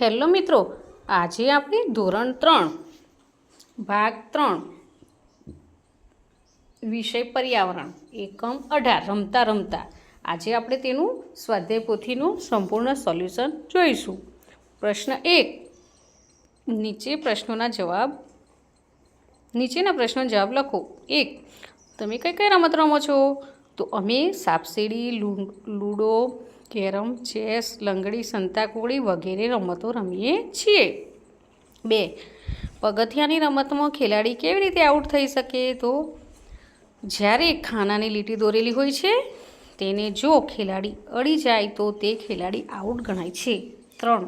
Hello મિત્રો, આજે આપણે ધોરણ ત્રણ, ભાગ ત્રણ, વિષય પર્યાવરણ, એકમ અઢાર, રમતા રમતા. આજે આપણે તેનું સ્વાધ્યાય પોથીનું સંપૂર્ણ સોલ્યુશન જોઈશું. પ્રશ્ન એક, નીચે પ્રશ્નોના જવાબ, નીચેના પ્રશ્નોનો જવાબ લખો. એક, તમે કઈ કઈ રમત રમો છો? તો અમે સાપસીડી લૂડો, કેરમ, ચેસ, લંગડી સંતાકુકડી વગેરે રમતો રમીએ છીએ. બે, પગથિયાની રમતમાં ખેલાડી કેવી રીતે આઉટ થઈ શકે? તો જ્યારે ખાનાની લીટી દોરેલી હોય છે, તેને જો ખેલાડી અડી જાય તો તે ખેલાડી આઉટ ગણાય છે. ત્રણ,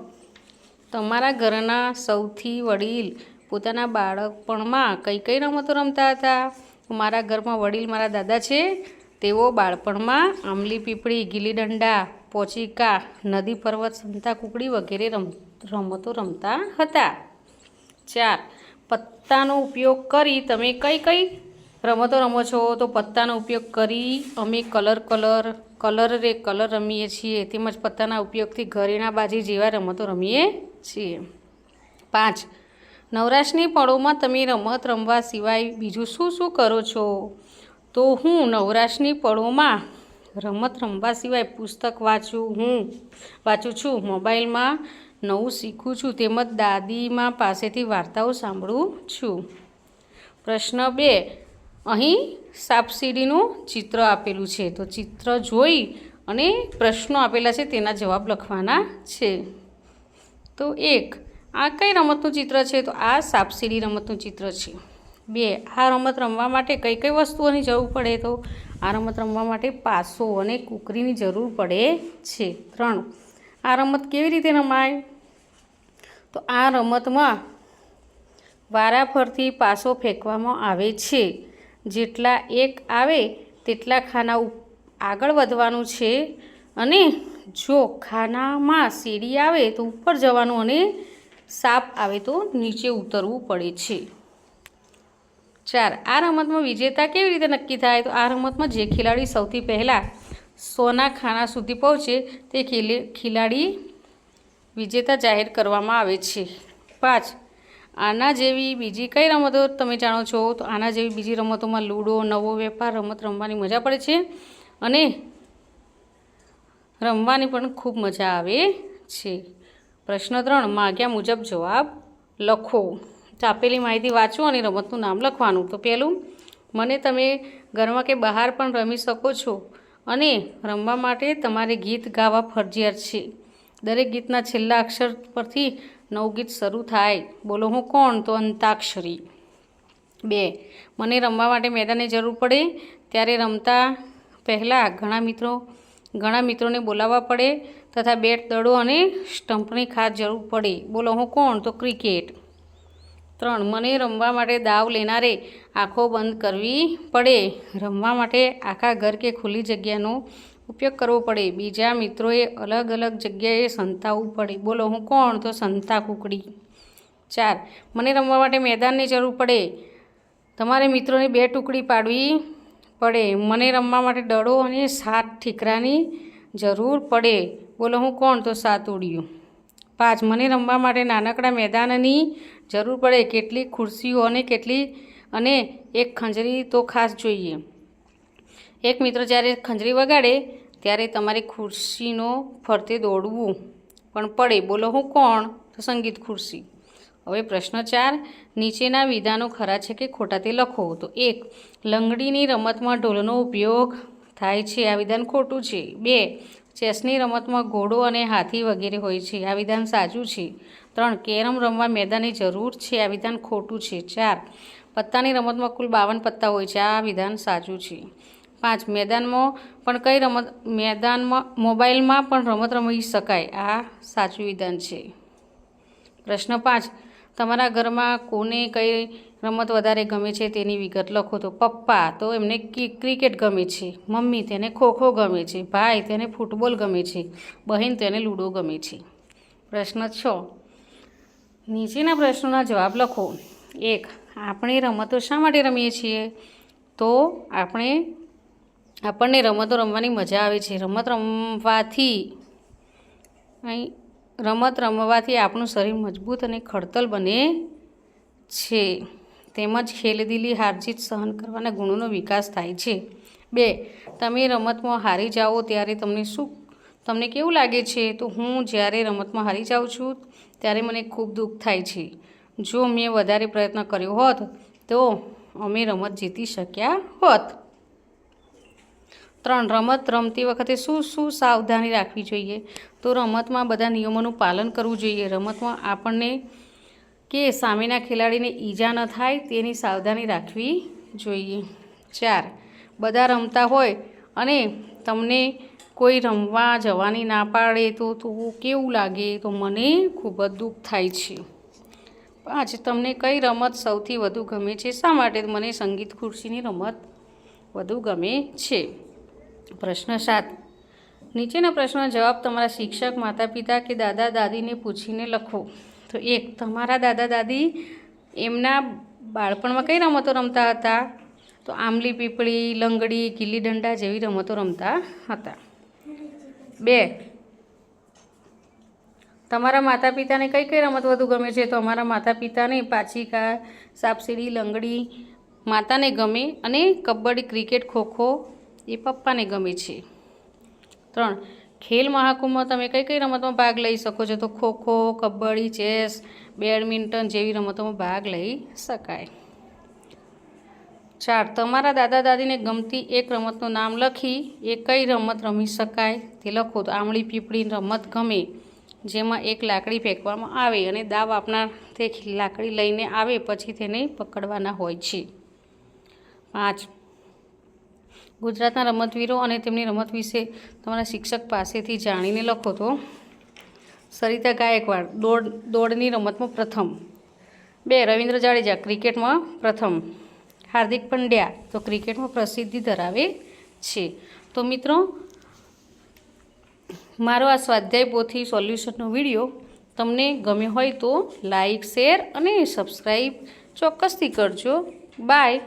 તમારા ઘરના સૌથી વડીલ પોતાના બાળપણમાં કઈ કઈ રમતો રમતા હતા? મારા ઘરમાં વડીલ મારા દાદા છે તેઓ બાળપણમાં આંબલી પીપળી, ગીલી દંડા, પોચિકા, નદી પર્વત, સંતા કુકડી વગેરે રમ, રમતો રમતા હતા. ચાર, પત્તાનો ઉપયોગ કરી તમે કઈ કઈ રમતો રમો છો? તો પત્તાનો ઉપયોગ કરી અમે કલર કલર કલર રે કલર રમીએ છીએ, તેમજ પત્તાના ઉપયોગથી ઘરેણા બાજી જેવા રમતો રમીએ છીએ. પાંચ, નવરાશની પળોમાં તમે રમત રમવા સિવાય બીજું શું શું કરો છો? તો હું નવરાશની પળોમાં રમત રમવા સિવાય પુસ્તક વાંચું હું, વાંચું છું. મોબાઈલમાં નવું શીખું છું તેમજ દાદીમાં પાસેથી વાર્તાઓ સાંભળું છું. પ્રશ્ન બે, અહીં સાપસીડીનું ચિત્ર આપેલું છે. તો ચિત્ર જોઈ અને પ્રશ્નો આપેલા છે તેના જવાબ લખવાના છે. તો એક, આ કઈ રમતનું ચિત્ર છે? તો આ સાપસીડી રમતનું ચિત્ર છે. બે, આ રમત રમવા માટે કઈ કઈ વસ્તુઓની જરૂર પડે તો? આ રમત રમવા માટે પાસો અને કૂકરીની જરૂર પડે છે. ત્રણ, આ રમત કેવી રીતે રમાય? તો આ રમતમાં વારાફરથી પાસો ફેંકવામાં આવે છે. જેટલા એક આવે તેટલા ખાના આગળ વધવાનું છે અને જો ખાનામાં સીડી આવે તો ઉપર જવાનું અને સાપ આવે તો નીચે ઉતરવું પડે છે. ચાર. આ રમતમાં વિજેતા કેવી રીતે નક્કી થાય? તો આ રમતમાં જે ખેલાડી સૌથી પહેલાં સોના ખાના સુધી પહોંચે, તે ખેલે, ખેલાડી વિજેતા જાહેર કરવામાં આવે છે. પાંચ. આના જેવી બીજી કઈ રમતો તમે જાણો છો? તો આના જેવી બીજી રમતોમાં લૂડો, નવો વેપાર, રમત રમવાની મજા પડે છે અને રમવાની પણ ખૂબ મજા આવે છે. પ્રશ્ન ત્રણ, માગ્યા મુજબ જવાબ લખો. તો આપેલી માહિતી વાંચો અને રમતનું નામ લખવાનું. તો પહેલું, મને તમે ઘરમાં કે બહાર પણ રમી શકો છો અને રમવા માટે તમારે ગીત ગાવા ફરજિયાત છે. દરેક ગીતના છેલ્લા અક્ષર પરથી નવું ગીત શરૂ થાય. બોલો, હું કોણ? તો અંતાક્ષરી. બે, મને રમવા માટે મેદાનની જરૂર પડે ત્યારે રમતા પહેલાં ઘણા મિત્રો, ઘણા મિત્રોને બોલાવવા પડે તથા બેટ, દડો અને સ્ટમ્પની ખાસ જરૂર પડે. બોલો, હું કોણ? તો ક્રિકેટ. ત્રણ. મને રમવા માટે દાવ લેનારે આંખો બંધ કરવી પડે. રમવા માટે આખા ઘર કે ખુલ્લી જગ્યાનો ઉપયોગ કરવો પડે. બીજા મિત્રોએ અલગ અલગ જગ્યાએ સંતાવવું પડે. બોલો, હું કોણ? તો સંતા કુકડી. ચાર. મને રમવા માટે મેદાનની જરૂર પડે. તમારે મિત્રોને બે ટુકડી પાડવી પડે. મને રમવા માટે દડો અને સાત ઠીકરાની જરૂર પડે. બોલો, હું કોણ? તો સાતુડિયું પાંચ મને રમવા માટે નાનકડા મેદાનની જરૂર પડે. કેટલી ખુરશીઓ અને કેટલી અને એક ખંજરી તો ખાસ જોઈએ. એક મિત્ર જ્યારે ખંજરી વગાડે, ત્યારે તમારે ખુરશીનો ફરતે દોડવું પણ પડે. બોલો, હું કોણ? તો સંગીત ખુરશી. હવે પ્રશ્ન ચાર, નીચેના વિધાનો ખરા છે કે ખોટા તે લખો? તો એક, લંગડીની રમતમાં ઢોલનો ઉપયોગ થાય છે. આ વિધાન ખોટું છે. બે ચેસની રમતમાં ઘોડો અને હાથી વગેરે હોય છે. આ વિધાન સાચું છે? ત્રણ, કેરમ રમવા મેદાનની જરૂર છે. આ વિધાન ખોટું છે. ચાર, પત્તાની રમતમાં કુલ બાવન પત્તા હોય છે. આ વિધાન સાચું છે. પાંચ, મેદાનમાં પણ કઈ રમત, મેદાનમાં, મોબાઈલમાં પણ રમત રમી શકાય? આ સાચું વિધાન છે. પ્રશ્ન પાંચ તમારા ઘરમાં કોને કઈ રમત વધારે ગમે છે તેની વિગત લખો તો પપ્પા તો એમને ક્રિકેટ ગમે છે, મમ્મી તેને ખોખો ગમે છે, ભાઈ તેને ફૂટબોલ ગમે છે, બહેન તેને લૂડો ગમે છે. પ્રશ્ન છ. નીચેના પ્રશ્નોના જવાબ લખો. એક, આપણે રમતો શા માટે રમીએ છીએ? તો આપણે, આપણને રમતો રમવાની મજા આવે છે. રમત રમવાથી અહીં રમત રમવાથી આપણું શરીર મજબૂત અને ખડતલ બને છે. તેમજ ખેલદિલી હારજીત સહન કરવાના ગુણોનો વિકાસ થાય છે. બે, તમે રમતમાં હારી જાઓ ત્યારે તમને શું, તમને કેવું લાગે છે? તો હું જ્યારે રમતમાં હારી જાઉં છું ત્યારે મને ખૂબ દુઃખ થાય છે. જો મેં વધારે પ્રયત્ન કર્યો હોત તો અમે રમત જીતી શક્યા હોત. ત્રણ રમત રમતી વખતે શું શું સાવધાની રાખવી જોઈએ? તો રમતમાં બધા નિયમોનું પાલન કરવું જોઈએ. રમતમાં આપણને કે સામેના ખેલાડીને ઈજા ન થાય તેની સાવધાની રાખવી જોઈએ. ચાર, બધા રમતા હોય અને તમને કોઈ રમવા જવાની ના પાડે તો તો કેવું લાગે? તો મને ખૂબ જ દુઃખ થાય છે. પાંચ, તમને કઈ રમત સૌથી વધુ ગમે છે? શા માટે મને સંગીત ખુરશીની રમત વધુ ગમે છે? પ્રશ્ન સાત. નીચેના પ્રશ્નનો જવાબ તમારા શિક્ષક માતા પિતા કે દાદા, દાદીને પૂછીને લખો. તો એક, તમારા દાદા, દાદી એમના બાળપણમાં કઈ રમતો રમતા હતા? તો આંબલી, પીપળી, લંગડી, ગીલી દંડા જેવી રમતો રમતા હતા. બે, તમારા માતા પિતાને કઈ કઈ રમત વધુ ગમે છે? તો અમારા માતા પિતાને પાછીકા સાપસીડી, લંગડી, માતાને ગમે અને કબડ્ડી, ક્રિકેટ, ખોખો એ પપ્પાને ગમે છે. ત્રણ, ખેલ મહાકુંભમાં તમે કઈ કઈ રમતમાં ભાગ લઈ શકો છો? તો ખોખો કબડ્ડી, ચેસ, બેડમિન્ટન જેવી રમતોમાં ભાગ લઈ શકાય. ચાર, તમારા દાદા દાદીને ગમતી એક રમતનું નામ લખી એ કઈ રમત રમી શકાય? તે લખો તો આમળી પીપળીની રમત ગમે, જેમાં એક લાકડી ફેંકવામાં આવે અને દાવ આપનાર તે લાકડી લઈને આવે, પછી તેને પકડવાના હોય છે. પાંચ ગુજરાતના રમતવીરો અને તેમની રમત વિશે તમારા શિક્ષક પાસેથી જાણીને લખો તો. સરિતા ગાયકવાડ, દોડ, દોડની રમતમાં પ્રથમ. બે, રવિન્દ્ર જાડેજા, ક્રિકેટમાં પ્રથમ. હાર્દિક પંડ્યા તો ક્રિકેટમાં પ્રસિદ્ધિ ધરાવે છે. તો મિત્રો, મારો આ સ્વાધ્યાય પોથી સોલ્યુશનનો વીડિયો તમને ગમ્યો હોય તો લાઈક, શેર અને સબસ્ક્રાઈબ ચોક્કસથી કરજો. બાય.